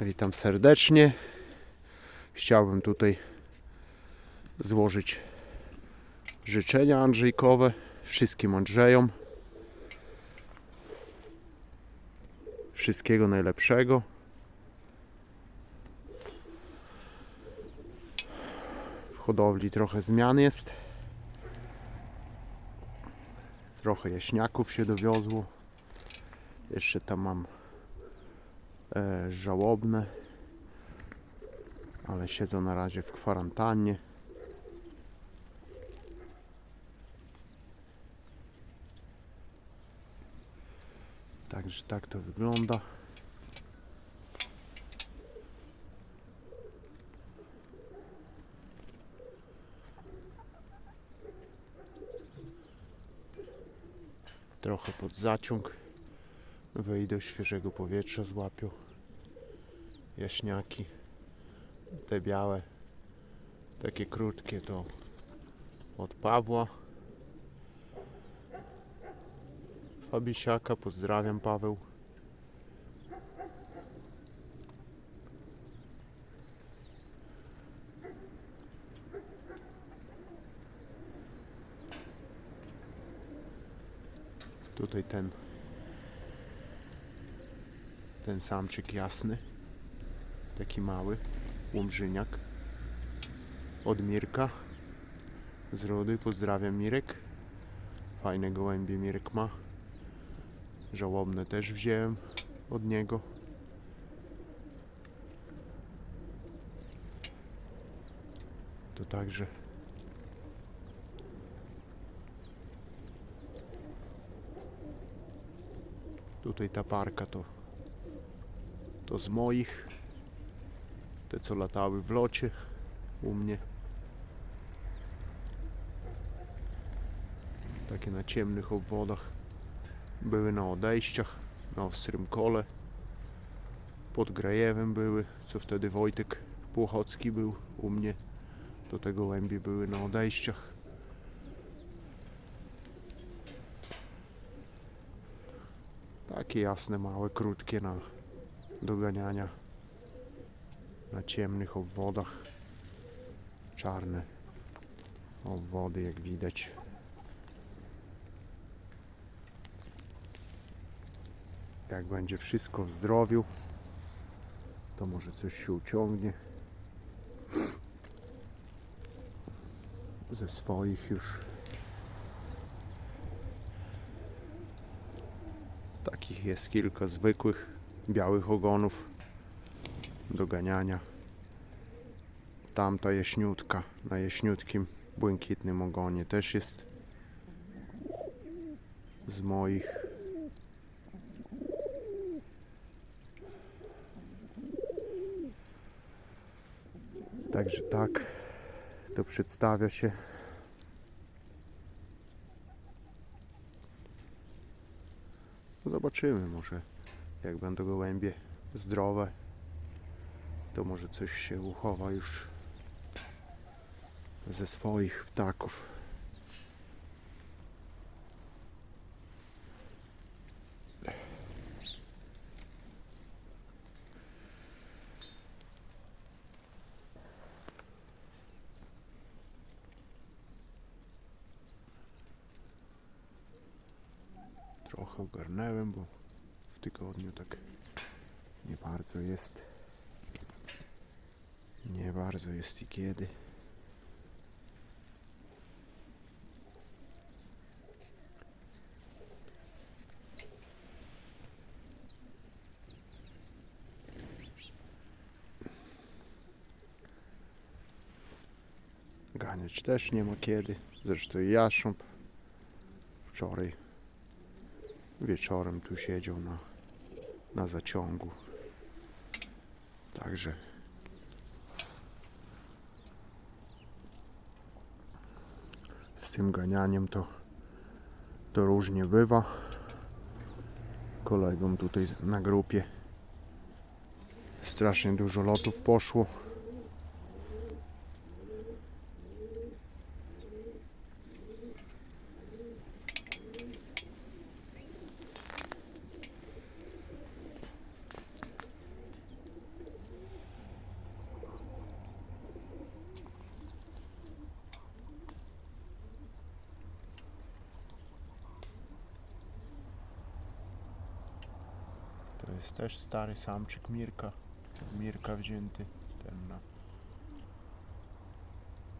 Witam serdecznie. Chciałbym tutaj złożyć życzenia Andrzejkowe wszystkim Andrzejom. Wszystkiego najlepszego. W hodowli trochę zmian jest. Trochę jaśniaków się dowiozło. Jeszcze tam mam żałobne, ale siedzą na razie w kwarantannie. Także tak to wygląda. Trochę pod zaciąg. Wejdę świeżego powietrza złapią. Jaśniaki. Te białe, takie krótkie to od Pawła. Fabisiaka, pozdrawiam Paweł. Tutaj ten ten samczyk jasny, taki mały, łomżyniak od Mirka z rody. Pozdrawiam Mirek. Fajne gołębie Mirek ma. Żałobne też wziąłem od niego. To także tutaj ta parka to to z moich te co latały w locie u mnie. Takie na ciemnych obwodach. Były na odejściach na ostrym kole. Pod Grajewem były co wtedy Wojtek Płochocki był u mnie. Do tego łębie były na odejściach. Takie jasne małe krótkie na do ganiania na ciemnych obwodach. Czarne obwody jak widać. Jak będzie wszystko w zdrowiu to może coś się uciągnie ze swoich już takich jest kilka zwykłych białych ogonów do ganiania. Tamta jaśniutka na jaśniutkim błękitnym ogonie też jest z moich. Także tak to przedstawia się. Zobaczymy może jak będą gołębie zdrowe, to może coś się uchowa już ze swoich ptaków. Trochę ogarnęłem, bo tygodniu tak nie bardzo jest. Nie bardzo jest i kiedy. Ganiać też nie ma kiedy. Zresztą i jastrząb wczoraj wieczorem tu siedział na, na zaciągu. Także z tym ganianiem to, to różnie bywa. Kolegom tutaj na grupie strasznie dużo lotów poszło. Jest też stary samczyk Mirka. Mirka wzięty. Ten na,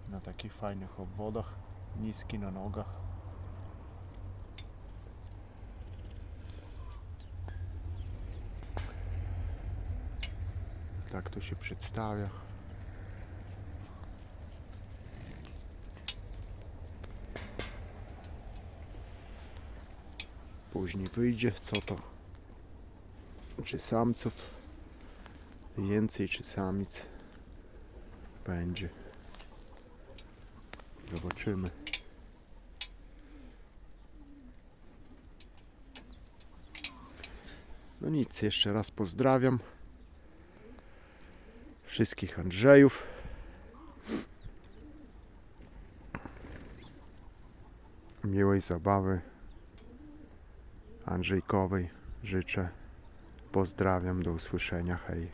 na takich fajnych obwodach. Niski na nogach. Tak to się przedstawia. Później wyjdzie co to. Czy samców więcej, czy samic będzie. Zobaczymy. No nic, jeszcze raz pozdrawiam wszystkich Andrzejów. Miłej zabawy Andrzejkowej życzę. Pozdrawiam, do usłyszenia, hej.